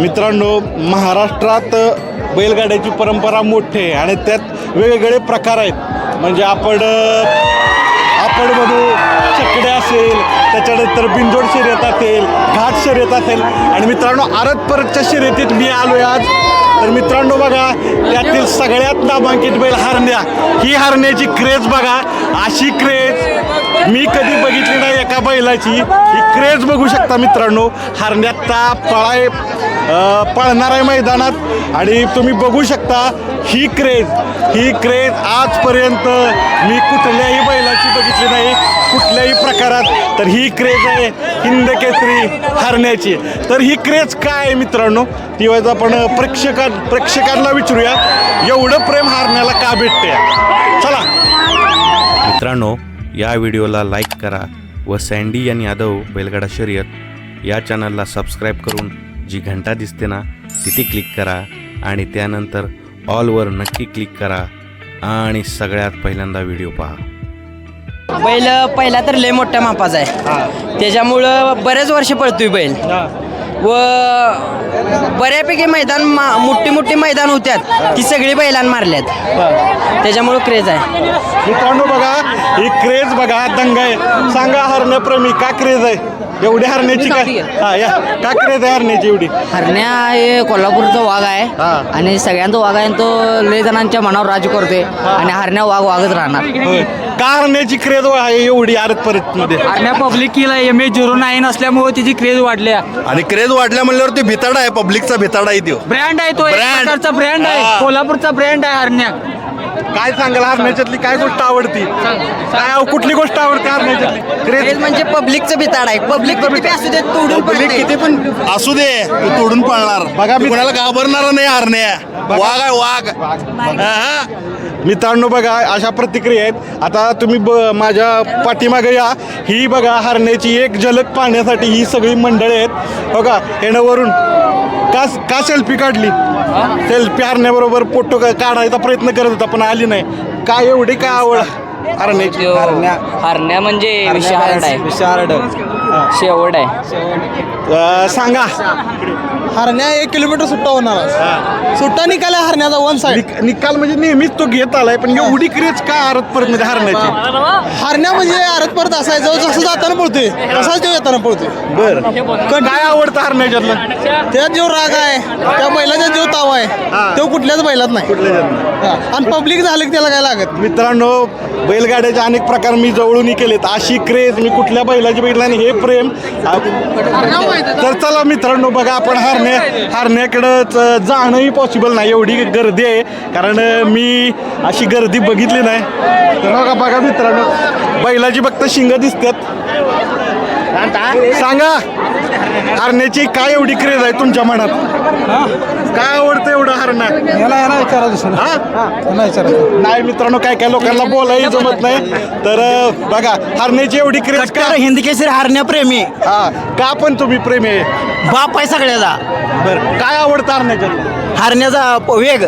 मित्रांनो महाराष्ट्रात बैलगाड्याची परंपरा मोठी आहे आणि त्यात वेगवेगळे प्रकार आहेत. म्हणजे आपण आपण म्हणू चकडे असेल त्याच्यानंतर बिंजोड शर्यत असेल घाट शर्यत असेल. आणि मित्रांनो आरत परतच्या शर्यतीत मी आलोय आज. तर मित्रांनो बघा त्यातील सगळ्यात नामांकित बैल हरण्या. ही हरण्याची क्रेज बघा अशी क्रेज. मी कधी बघितली नाही एका बैलाची. ही क्रेज बघू शकता मित्रांनो. हरण्याचा पळाय पळणार आहे मैदानात. आणि तुम्ही बघू शकता ही क्रेज ही क्रेज आजपर्यंत मी कुठल्याही बैलाची बघितली नाही. कुठल्याही प्रकारात. तर ही क्रेज आहे हिंद केसरी हरण्याची. तर ही क्रेज काय आहे मित्रांनो? ती वेळेस आपण प्रेक्षकां प्रेक्षकांना विचारूया. एवढं प्रेम हरण्याला का भेटते चला. मित्रांनो या व्हिडिओला लाईक करा व सँडी आणि यादव बैलगाडा शर्यत या चॅनलला सबस्क्राईब करून जी घंटा दिसते ना तिथे क्लिक करा आणि त्यानंतर ऑलवर नक्की क्लिक करा आणि सगळ्यात पहिल्यांदा व्हिडिओ पहा. बैल पहिला तर लय मोठ्या मापाचा आहे. त्याच्यामुळं बरेच वर्ष पळतोय बैल. व बऱ्यापैकी मैदान मा मोठी मोठी मैदान होत्यात. ती सगळी बैलांना मारल्यात. त्याच्यामुळं क्रेज आहे. मित्रांनो बघा ही क्रेज बघा दंग आहे. सांगा हरण्याप्रेमी का क्रेज आहे? एवढी हरण्याची काय? हा या. का क्रेज आहे हरण्याची एवढी? हरण्या हे कोल्हापूरचा वाघ आहे हा. आणि सगळ्यांचा वाघ आहे आणि तो लय जणांच्या मनावर राज करतोय आणि हरण्या वाघ वाघच राहणार. होय. का हरण्याची क्रेज आहे एवढी आरत परत मध्ये हरण्या पब्लिकीला एम ए झिरो नाईन असल्यामुळे तिची क्रेज वाढल्या आणि क्रेज वाढल्या म्हणल्यावर ते भिताडा आहे पब्लिकचा भिताडा आहे तो ब्रँड आहे तो एक Brand. प्रकारचा ब्रँड हा. आहे कोल्हापूरचा ब्रँड आहे हरण्या काय सांगाल हरण्याच्यातली? काय गोष्ट आवडती? काय कुठली गोष्ट आवडते हरण्याच्यातली? क्रेज म्हणजे पब्लिकचं बिताड आहे. पब्लिक किती असू दे तोडून पब्लिक. किती पण असू दे तू तोडून पळणार बघा, मी- कोणाला घाबरणार नाही हरण्या. वाघ आहे वाघ. हा. मित्रांनो बघा अशा प्रतिक्रिया आहेत. आता तुम्ही ब माझ्या पाठीमागे या. ही बघा हरण्याची एक झलक पाहण्यासाठी ही सगळी मंडळी आहेत. बघा हेनं वरून का का सेल्फी काढली? सेल्फी हरण्याबरोबर फोटो काढायचा प्रयत्न करत होता पण आली नाही. काय एवढी काय आवड? हरण्याची हरण्या. म्हणजे आहे. शेवट आहे. सांगा. हरण्या एक किलोमीटर सुट्टा होणार आज. सुट्टा निकाल आहे हरण्याचा वन साइड निक- निकाल म्हणजे नेहमीच तो घेत आलाय पण एवढी क्रेज का आरत परत मध्ये हरण्याची? हरण्या म्हणजे आरत परत असायचं जसं जाताना पळतोय तसाच तो येताना पळतोय. बर. काय आवडतं हरण्याच्यातलं? त्यात जो राग आहे त्या बैलाचा जो ताव. आहे कुठल्याच बैलात नाही. हा. आणि पब्लिक झालं की त्याला काय लागत? मित्रांनो बैलगाड्याचे अनेक प्रकार मी जवळून केलेत. अशी क्रेज मी कुठल्या बैलाची बघितलं आणि हे प्रेम. तर चला मित्रांनो बघा आपण हरण्या हरण्याकडं जाणंही पॉसिबल नाही एवढी गर्दी आहे. कारण मी अशी गर्दी बघितली नाही. तर बघा बघा मित्रांनो बैलाची फक्त शिंग दिसतात सांगा. हरण्याची काय एवढी क्रेज आहे तुमच्या मनात? काय आवडतं एवढं हरणा याला याला विचारा दुसरं. हा? याला विचारा. नाही मित्रांनो काय काय लोकांना बोलाही जमत नाही. तर अं, बघा हरण्याची एवढी क्रेज का? हिंदी केसरी हरण्या प्रेमी. हा का पण तुम्ही प्रेमी आहे? बाप आहे सगळ्याचा. बरं काय आवडतं हरण्याच्यात हरण्याचा वेग.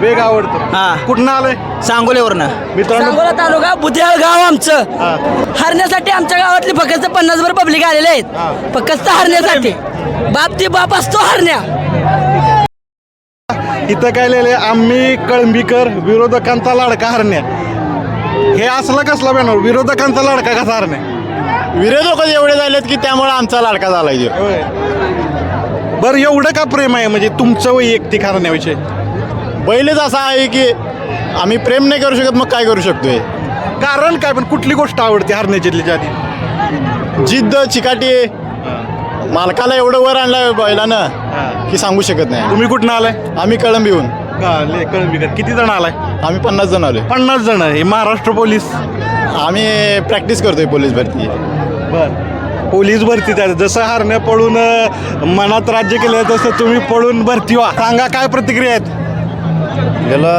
वेग आवडतो. हा. कुठनं आलंय? सांगोल्यावरनं मित्रांनो सांगोला तालुका बुद्याळ गाव आमचं. हा. हरण्यासाठी आमच्या गावातली फक्त पन्नास भर पब्लिक आलेले आहेत. फक्त हरण्यासाठी. बाप ते बाप असतो हरण्या. इथं काय लिहिले आम्ही कळंबीकर विरोधकांचा लाडका हरण्या. हे असलं कसला बॅनर? विरोधकांचा लाडका कसा हरण्या? विरोधक एवढे झालेत की त्यामुळे आमचा लाडका झालाय तो. बरं एवढं का प्रेम आहे? म्हणजे तुमचं वैयक्तिक हरण्याविषयी. बैलच असा आहे की आम्ही प्रेम नाही करू शकत मग काय करू शकतोय? कारण काय? पण कुठली गोष्ट आवडते हरण्याच्यातली आधी? जिद्द चिकाटी मालकाला एवढं वर आणलं बैलानं की सांगू शकत नाही. तुम्ही कुठनं आलाय? आम्ही कळंबीहून. का ले कळंबीकर. किती जण आलाय? आम्ही पन्नास जण आलोय. पन्नास जण हे महाराष्ट्र पोलीस? आम्ही प्रॅक्टिस करतोय पोलीस भरती. बर. पोलीस भरती त्या जसं हरण्या पळून मनात राज्य केलं तसं तुम्ही पळून भरती व्हा. सांगा काय प्रतिक्रिया आहेत? याला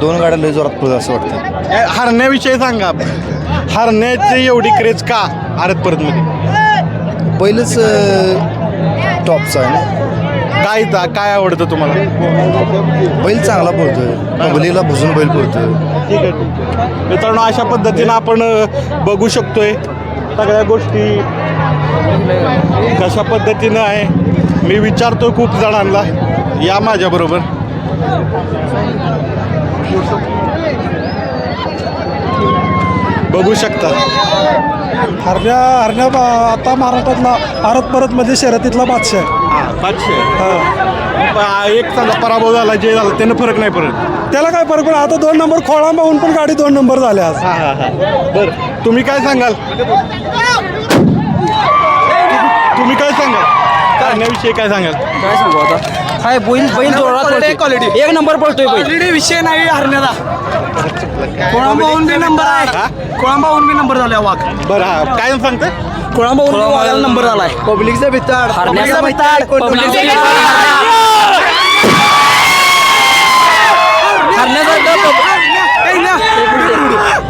दोन गाड्या लय जोरात पळत असं वाटतं. हरण्याविषयी सांगा हरण्याची एवढी क्रेज का? आरत परत मध्ये पहिलंच टॉपचा आहे ना. काय काय आवडतं तुम्हाला? बैल चांगला पळतोय. कबलीला भुजून बैल पळतोय. ठीक आहे ठीक आहे. मित्रांनो अशा पद्धतीनं आपण अ, बघू शकतोय सगळ्या गोष्टी. कशा पद्धतीनं आहे मी विचारतो खूप जणांना. या माझ्याबरोबर बघू शकता. हरण्या हरण्या बा- आता महाराष्ट्रातला भारत परत मध्ये शर्यतीतला बादशाह आहे. हा, पाचशे प- एक चांगला पराभव झाला जे झालं त्यानं फरक नाही पडत. त्याला काय फरक पडला आता दोन नंबर खोळांबा होऊन पण गाडी दोन नंबर झाल्या आज. हा हा हा. बरं तुम्ही काय सांगाल? तुम्ही काय सांगाल? कारण्याविषयी काय सांगाल? काय सांगू आता? काय बैल बैल जोरात पळतोय. एक नंबर पळतोय बैल. विषय नाही हरण्याला कोळांबाहून बी नंबर आहे कोळांबाहून बी नंबर झाला वाघ. बरं हा. काय सांगताय कोळांबाहून वाघाला नंबर झालाय पब्लिकचा भिताड. हरण्याचा भिताड, पब्लिकचा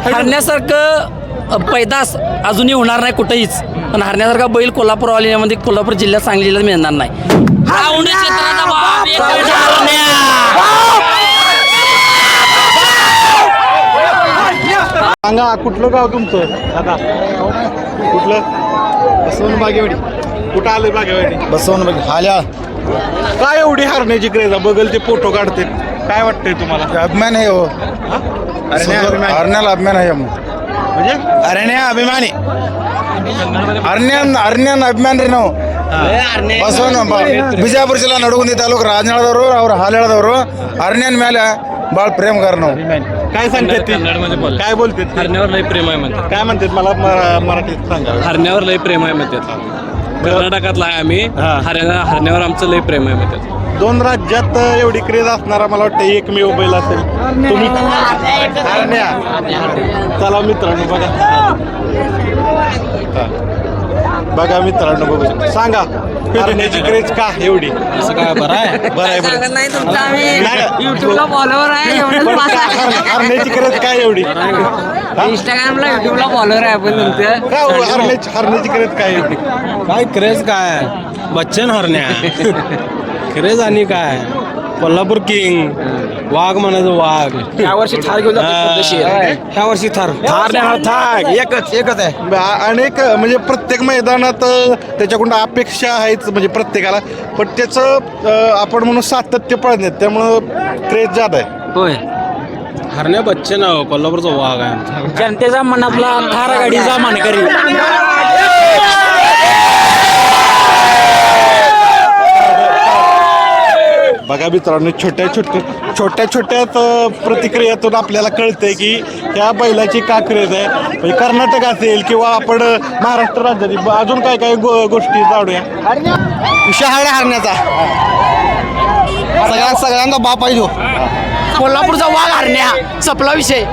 हरण्यासारखं पैदास अजूनही होणार नाही कुठेहीच. पण हरण्यासारखा बैल कोल्हापूर आल्यामध्ये कोल्हापूर जिल्ह्यात सांगली जिल्ह्यात मिळणार नाही. औंढे क्षेत्राचा बाप, एक म्हणजे हरण्या. सांगा कुठलं गाव तुमचं? दादा. कुठलं? बसवून बागेवाडी. कुठं आलं बागेवाडी? बसवून बागे हाल्या काय एवढी हरण्याची क्रेज आहे? बगल ते फोटो काढते. काय वाटतंय तुम्हाला? अभिमान आहे हो. हरण्याला अभिमान आहे म्हणजे हरण्या अभिमानी ಹರ್ನ್ಯಾನ್ ಹರ್ನ್ಯಾನ್ ಅಭಿಮಾನಿ ರೀ ನಾವು ಬಸವನ ಬಿಜಾಪುರ ಜಿಲ್ಲಾ ನಡುಗುಂದಿ ತಾಲೂಕು ರಾಜನಾಳದವರು ಅವ್ರ ಹಾಲೇಳದವರು ಹರ್ನ್ಯಾನ್ ಮೇಲೆ ಭಾಳ ಪ್ರೇಮಗಾರ ನಾವು काय सांगतात ते काय बोलतात ते? हरण्यावर लय प्रेम आहे म्हणतात काय म्हणतात मला मरा- मराठीत सांगा हरण्यावर लय प्रेम आहे म्हणतात कर्नाटकातला आहे आम्ही हा. हरण्या हरण्यावर आमचं लय प्रेम आहे म्हणतात दोन राज्यात एवढी क्रेज असणारा मला वाटतं एकमेव बैल असेल तुम्ही हरण्या चला मित्रांनो बघा हा. बघा मित्रांनो बघू शकता. सांगा हरण्याची क्रेज का एवढी असं काय बरं आहे बरं आहे बरं नाही तुमचं आम्ही नाही. युट्यूबला फॉलोवर आहे एवढंच पण पास का- आहे. हर- हरण्याची क्रेज काय एवढी? इंस्टाग्रामला युट्यूबला फॉलोवर आहे आपण तुमचं. का हो, हरण्याची हरण्याची क्रेज काय एवढी काय क्रेज काय? बच्चन हरण्या. क्रेज आणि काय? कोल्हापूर किंग. वाघ म्हणायचं वाघ. या वर्षी थार घेऊन ह्या. वर्षी थार थार नाही, थार एकच एकच आहे. आ- अनेक म्हणजे प्रत्येक मैदानात अ, त्याच्याकडून अपेक्षा आहेच म्हणजे प्रत्येकाला. पण त्याचं अ, आपण म्हणून सातत्य पळण्यात त्यामुळं क्रेज जात आहे. होय. हरण्या बच्चन आहे, कोल्हापूरचा वाघ आहे. जनतेचा मनातला थार गाडीचा मानकरी. बघा मित्रांनो छोट्या छोट्या छोट्या छोट्याच अ, प्रतिक्रियेतून आपल्याला कळतंय की ह्या बैलाची का क्रेज आहे. म्हणजे कर्नाटक असेल किंवा आपण अ, महाराष्ट्र राज्यातील ब- अजून काय काय गो गोष्टी जाऊया विषय हरण्याचा. सगळ्या सगळ्यांचा बाप आहे तो कोल्हापूरचा वाघ हरण्या. सपला विषय.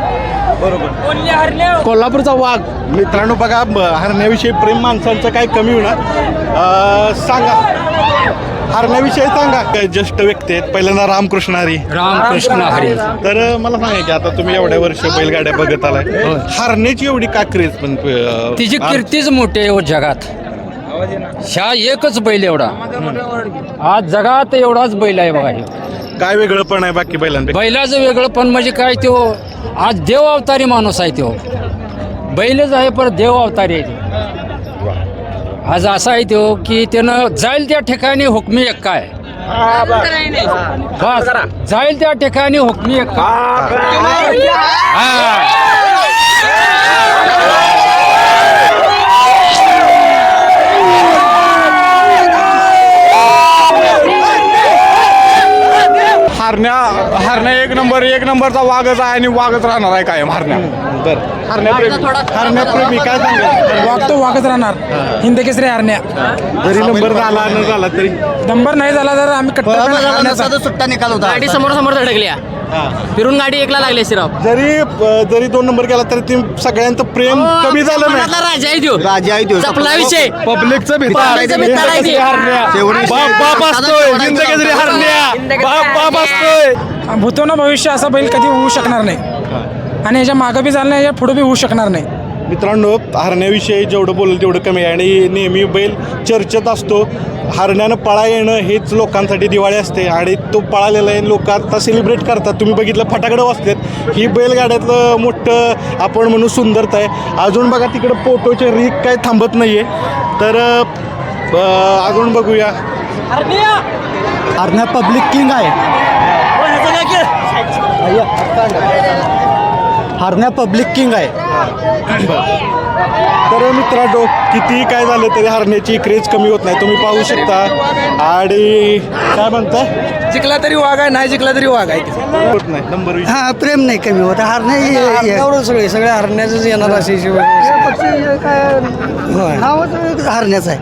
बरोबर. कोल्हापूरचा वाघ. मित्रांनो बघा हरण्याविषयी प्रेम माणसांचं काय कमी होणार. अ, सांगा. हरण्याविषयी सांगा. काय ज्येष्ठ व्यक्ती आहेत. पहिल्यांदा रामकृष्ण हरी. रामकृष्ण हरी. तर अ, मला सांगा की आता तुम्ही एवढ्या वर्ष बैलगाड्या बघत आलाय. हरण्याची एवढी का क्रेज पण अ, तिची आ- कीर्तीच मोठी आहे हो जगात. ह्या एकच बैल एवढा. आज जगात एवढाच बैल आहे बघा ह्यो. काय वेगळं पण आहे बाकी बैलांपैकी? बैलाचं वेगळं पण म्हणजे काय तो आज देव अवतारी माणूस आहे तो. बैलच आहे पण देव अवतारी आहे तो. आज असा आहे तो की त्यानं जाईल त्या ठिकाणी हुकमी एक्का आहे बस. जाईल त्या ठिकाणी हुकमी एक्का हा. हरण्या हरण्या एक नंबर एक नंबरचा वाघच आहे आणि वाघच राहणार आहे कायम हरण्या. बरं. हरण्याप्रेमी काय सांगाल वाघ तो वाघच राहणार. हिंद केसरी हरण्या. जरी नंबर झाला न झाला तरी. नंबर नाही झाला तर आम्ही सुट्टा निकाल होता. गाडी समोर समोर धडकल्या फिरून गाडी एकला लागली सिराप जरी जरी दोन नंबर गेला तरी ते सगळ्यांचं प्रेम कमी झालं नाही. राजा आहे तो. राजा आहे तो. सपला विषय. पब्लिकचं भिताड. बाप बाप असतोय. हिंद केसरी हरण्या. बाप बाप असतोय. भूतोना भविष्य असा बैल कधी होऊ शकणार नाही. आणि याच्या मागं बी झालं नाही याच्यापुढे बी होऊ शकणार नाही. मित्रांनो हरण्याविषयी जेवढं बोलेल तेवढं कमी आहे. आणि नेहमी बैल चर्चेत असतो. हरण्यानं पळा येणं हेच लोकांसाठी दिवाळी असते. आणि तो पळालेला आहे लोक आता सेलिब्रेट करतात. तुम्ही बघितलं फटाकडं वाजतात. ही बैलगाड्यातलं मोठं आपण म्हणू सुंदरता आहे. अजून बघा तिकडं पोटोचे रीक काय थांबत नाही आहे तर अजून बघूया. हरण्या! पब्लिक किंग आहे. हरण्या पब्लिक किंग आहे. तर मित्रांनो कितीही काय झालं तरी हरण्याची क्रेज कमी होत नाही. तुम्ही पाहू शकता. आणि काय म्हणताय? जिंकला तरी वाघ आहे नाही जिंकला तरी वाघ आहे. होत नाही. नंबर वीस. हा प्रेम नाही कमी होत. हरण्या सगळे सगळे हरण्याच येणार असे नावच हरण्याचं आहे.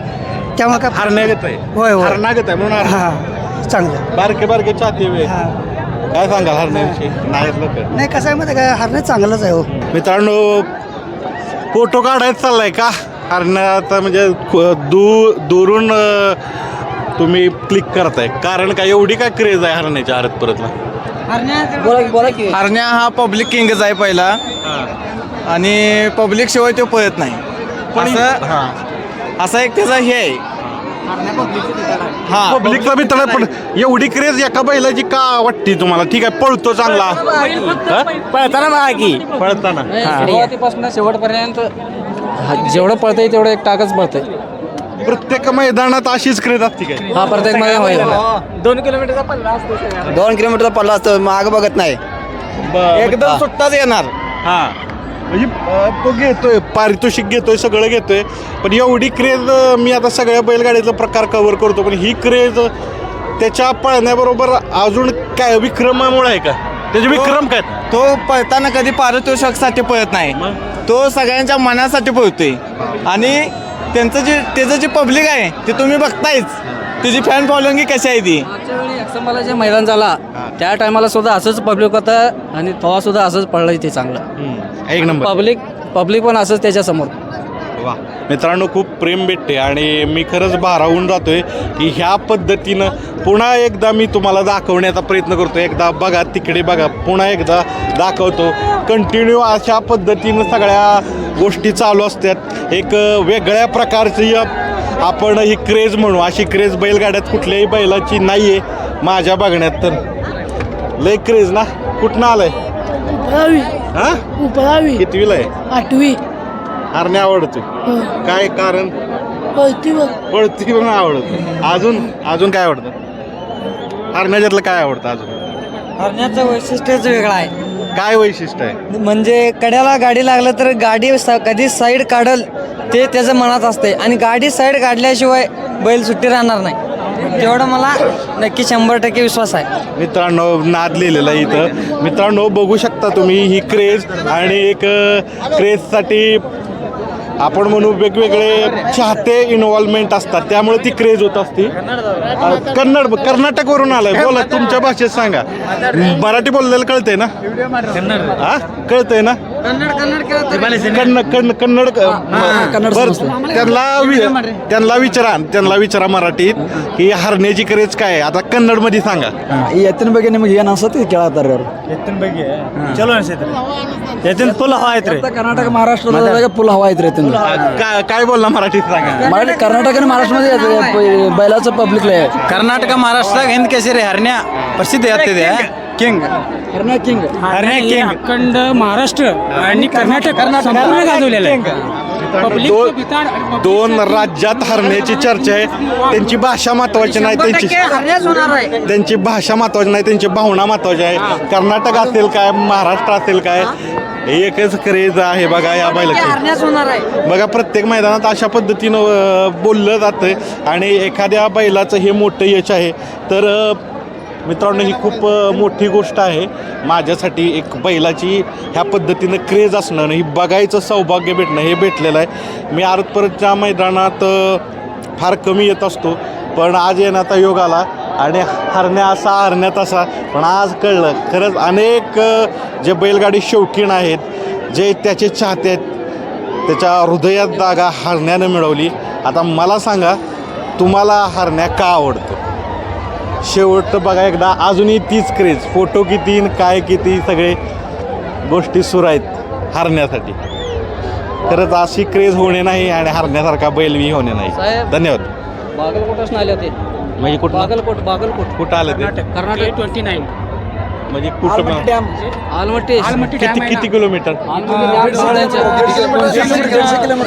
त्यामुळे काय हरण्यागत आहे. होय, होय. हरणागत आहे म्हणून. हा चांगलं. बारके बारके चाहते वे. काय सांगाल हरण्याविषयी? नाही लोक नाही कसं आहे माहिती आहे का? हरण्या चांगलंच आहे हो. मित्रांनो फोटो काढायचा चाललाय का? हरण्याचा म्हणजे ख- दू दुरून अ, तुम्ही क्लिक करताय. कारण काय एवढी काय क्रेज आहे हरण्याच्या हरत परतला? हरण्या हा पब्लिक किंगच आहे पहिला. आणि पब्लिक शिवाय तो पळत नाही. असं असा एक त्याचा हे आहे. हा पब्लिकचा मित्र आहे, पण एवढी क्रेज एका बैलाची का वाटते तुम्हाला? ठीक आहे पळतो चांगला. हा? पळताना बघा की. पळताना. सुरुवातीपासून शेवटपर्यंत जेवढं पळतंय तेवढं एक टाकच पळतंय. प्रत्येक मैदानात अशीच क्रेज असते काय? हा प्रत्येकमध्ये होईल. दोन किलोमीटरचा पल्ला असतो दोन किलोमीटरचा पल्ला असतो माग बघत नाही. एकदम सुट्टाच येणार. हा. म्हणजे तो घेतोय पारितोषिक घेतोय सगळं घेतोय. पण एवढी क्रेज मी आता सगळ्या बैलगाडीचा प्रकार कव्हर करतो पण ही क्रेज त्याच्या पळण्याबरोबर अजून काय विक्रमामुळे आहे का? त्याचे विक्रम काय? तो पळताना कधी पारितोषिकसाठी पळत नाही. तो सगळ्यांच्या मनासाठी पळतोय. आणि त्यांचं जे त्याचं जे पब्लिक आहे ते तुम्ही बघतायच. त्याची फॅन फॉलोइंग कशी आहे ती? जे मैदान झाला त्या टायमाला सुद्धा असंच पब्लिक होतं आणि तेव्हा सुद्धा असंच पडलं ते चांगलं. एक नंबर. पब्लिक पब्लिक पण असंच त्याच्यासमोर. वा. मित्रांनो खूप प्रेम भेटते आणि मी खरंच भारावून जातोय की ह्या पद्धतीनं पुन्हा एकदा मी तुम्हाला दाखवण्याचा प्रयत्न करतो एकदा बघा तिकडे बघा पुन्हा एकदा दाखवतो. कंटिन्यू अशा पद्धतीनं सगळ्या गोष्टी चालू असतात. एक वेगळ्या प्रकारची आपण ही क्रेज म्हणू. अशी क्रेज बैलगाड्यात कुठल्याही बैलाची नाही आहे माझ्या बघण्यात तर. लय क्रेज ना. कुठनं आलंय? हा? उपळावी कितवीला आहे? आठवी. हरणे आवडतोय. काय कारण? पळती बघ. पळती पण आवडत. अजून? अजून काय आवडतं? हरण्याच्यातलं काय आवडतं अजून? हरण्याचं वैशिष्ट्यच वेगळं आहे. काय वैशिष्ट्य आहे? म्हणजे कड्याला गाडी लागलं तर गाडी स- कधी साईड काढल ते त्याच्या मनात असते आणि गाडी साईड काढल्याशिवाय बैल सुट्टी राहणार नाही. तेवढं मला नक्की शंभर टक्के विश्वास आहे. मित्रांनो नाद लिहिलेला आहे इथं. मित्रांनो बघू शकता तुम्ही ही क्रेज आणि एक क्रेजसाठी आपण म्हणू वेगवेगळे चाहते इन्व्हॉल्वमेंट असतात. त्यामुळे ती क्रेज होत असते. अ, कन्नड कर्नाटकवरून आलाय. बोला तुमच्या भाषेत सांगा. मराठी बोललेलं कळतंय ना? हा कळतंय ना? कन्न कन्न कन्नड बरं, त्यांना वि- त्यांना विचारा त्यांना विचारा मराठीत की हरण्याची क्रेज काय आहे आता कन्नड मध्ये सांगा ಎತ್ತಿನ ಬಗ್ಗೆ ನಿಮಗೆ ಏನು ಅನ್ಸತ್ತೆ ಕೇಳತ್ತಾರ ಅವ್ರು ಎತ್ತಿನ ಬಗ್ಗೆ ಚಲೋ ಅನ್ಸೈತ್ರಿ ಎತ್ತಿನ ಫುಲ್ ಹವಾ ಐತ್ರಿ ಕರ್ನಾಟಕ ಮಹಾರಾಷ್ಟ್ರದಾಗ ಫುಲ್ ಹವಾ ಐತ್ರಿ ಎತ್ತಿನ काय काय बोलला मराठीत सांगा मराठी कर्नाटक आणि महाराष्ट्रमध्ये बैलाचं पब्लिक लय ಕರ್ನಾಟಕ ಮಹಾರಾಷ್ಟ್ರದಾಗ ಹಿಂದ್ ಕೇಸರಿ ಹರಣ್ಯ ಪ್ರಸಿದ್ಧ ಆಗ್ತಿದೆ king Harnya king. Harnya king. अखंड महाराष्ट्र आणि कर्नाटक संपूर्ण गाजवलेलं आहे. दो- दोन राज्यात हरण्याची चर्चा आहे. त्यांची भाषा महत्वाची नाही त्यांची त्यांची भाषा महत्वाची नाही त्यांची भावना महत्वाची आहे. कर्नाटक असेल काय महाराष्ट्र असेल काय एकच क्रेज आहे बघा या बैलाची. बघा प्रत्येक मैदानात अशा पद्धतीनं अं, बोललं जातं आणि एखाद्या बैलाचं हे मोठं यश आहे. तर अं, मित्रांनो ही खूप मोठी गोष्ट आहे. माझ्यासाठी एक बैलाची ह्या पद्धतीनं क्रेज असणं ही बघायचं सौभाग्य भेटणं हे भेटलेलं आहे. मी आरतपरतच्या मैदानात फार कमी येत असतो पण आज येण्याचा योग आला आणि हरण्या असा हरण्यात असा पण आज कळलं खरंच अनेक जे बैलगाडी शौकीन आहेत जे त्याचे चाहते आहेत त्याच्या हृदयात जागा हरण्यानं मिळवली. आता मला सांगा तुम्हाला हरण्या का आवडतो? शेवट बघा एकदा. अजूनही तीच क्रेज फोटो किती काय किती सगळे गोष्टी सुरू आहेत हरण्यासाठी. खरंच अशी क्रेज होणे नाही आणि हरण्यासारखा बैलवी होणे नाही. साहेब. धन्यवाद. बागलकोटच आले होते. म्हणजे कुठं बागलकोट बागलकोट. कुठं आलं ते? कर्नाटक ट्वेंटी नाईन म्हणजे कुठं पण? आलमट्टी आलमट्टी. किती डॅम आहे ना. किती किलोमीटर? आलमट्टी डॅम